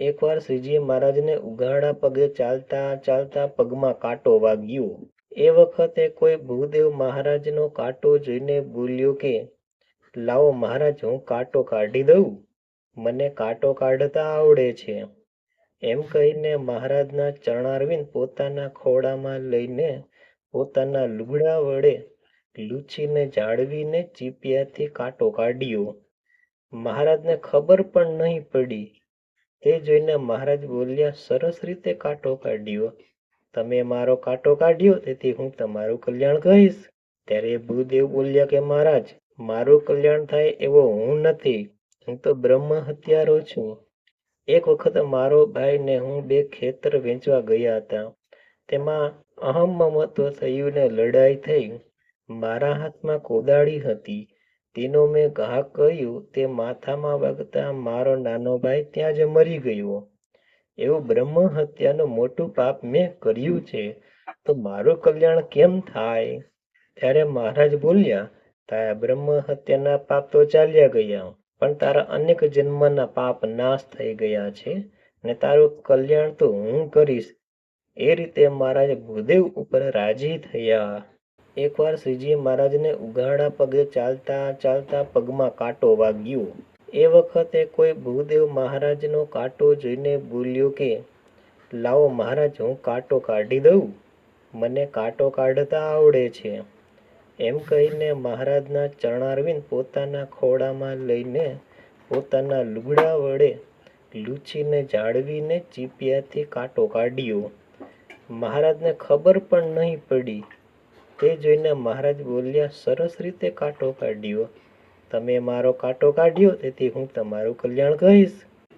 એકવાર શ્રીજી મહારાજને ઉઘાડા પગે ચાલતા ચાલતા પગમાં કાંટો વાગ્યો. એ વખતે કોઈ ભૂદેવ મહારાજનો કાંટો જોઈને બોલ્યો કે, લાવો મહારાજ, હું કાંટો કાઢી દઉં. મને કાંટો કાઢતા આવડે છે. એમ કહીને મહારાજના ચરણારવિંદ પોતાના ખોળામાં લઈને પોતાના લુગડા વડે લૂછીને જાળવીને ચીપિયાથી કાંટો કાઢ્યો. મહારાજને ખબર પણ નહીં પડી તે જોઈને મહારાજ બોલ્યા, સરસ રીતે કાંટો કાઢ્યો. તમે મારો કાંટો કાઢ્યો, તેથી હું તમારું કલ્યાણ કરીશ. ત્યારે ભૂદેવ બોલ્યા કે, મહારાજ, મારું કલ્યાણ થાય એવો હું નથી. હું તો બ્રહ્મ હત્યારો છું. એક વખત મારો ભાઈ ને હું બે ખેતર વેચવા ગયા હતા. તેમાં અહમ મમત્વ થયું ને લડાઈ થઈ. મારા હાથમાં કોદાળી હતી. તેનો મેં ઘા કર્યું, તે માથામાં વાગતા મારો નાનો ભાઈ ત્યાં જ મરી ગયો. એવું બ્રહ્મ હત્યાનું મોટું પાપ મેં કર્યું છે. તો મારું કલ્યાણ કેમ થાય? ત્યારે મહારાજ બોલ્યા, તારા બ્રહ્મ હત્યાના પાપ તો ચાલ્યા ગયા, પણ તારા અનેક જન્મના પાપ નાશ થઈ ગયા છે ને તારું કલ્યાણ તો હું કરીશ. એ રીતે મહારાજ ભૂદેવ ઉપર રાજી થયા. એકવાર શ્રીજી મહારાજને ઉઘાડા પગે ચાલતા ચાલતા પગમાં કાંટો વાગ્યો. એ વખતે કોઈ ભૂદેવ મહારાજનો કાંટો જોઈને બોલ્યો કે, લાવો મહારાજ, હું કાંટો કાઢી દઉં. મને કાંટો કાઢતા આવડે છે. એમ કહીને મહારાજના ચરણારવિંદ પોતાના ખોળામાં લઈને પોતાના લુગડા વડે લૂછીને જાળવીને ચીપિયાથી કાંટો કાઢ્યો. મહારાજને ખબર પણ નહીં પડી તે જોઈને મહારાજ બોલ્યા, સરસ રીતે કાંટો કાઢ્યો. તમે મારો કાંટો કાઢ્યો, તેથી હું તમારું કલ્યાણ કરીશ.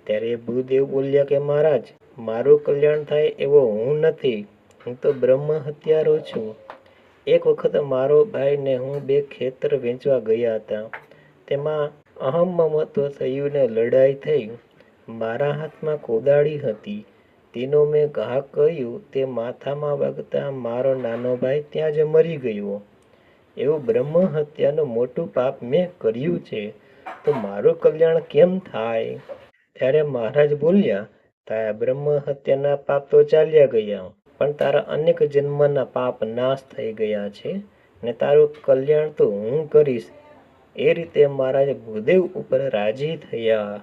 ત્યારે ભૂદેવ બોલ્યા કે, મહારાજ, મારું કલ્યાણ થાય એવો હું નથી. હું તો બ્રહ્મ હત્યારો છું. એક વખત મારો ભાઈ ને હું બે ખેતર વેચવા ગયા હતા. તેમાં અહમ મમત્વ થયું ને લડાઈ થઈ. મારા હાથમાં કોદાળી હતી. તેનો મેં ઘા કહ્યું તે માથામાં વાગતા મારો નાનો ભાઈ ત્યાં જ મરી ગયો. એવું બ્રહ્મ હત્યાનું મોટું પાપ મેં કર્યું છે, તો મારું કલ્યાણ કેમ થાય? ત્યારે મહારાજ બોલ્યા, તારા બ્રહ્મ હત્યાના પાપ તો ચાલ્યા ગયા, પણ તારા અનેક જન્મના પાપ નાશ થઈ ગયા છે, ને તારું કલ્યાણ તો હું કરીશ. એ રીતે મહારાજ ભૂદેવ ઉપર રાજી થયા.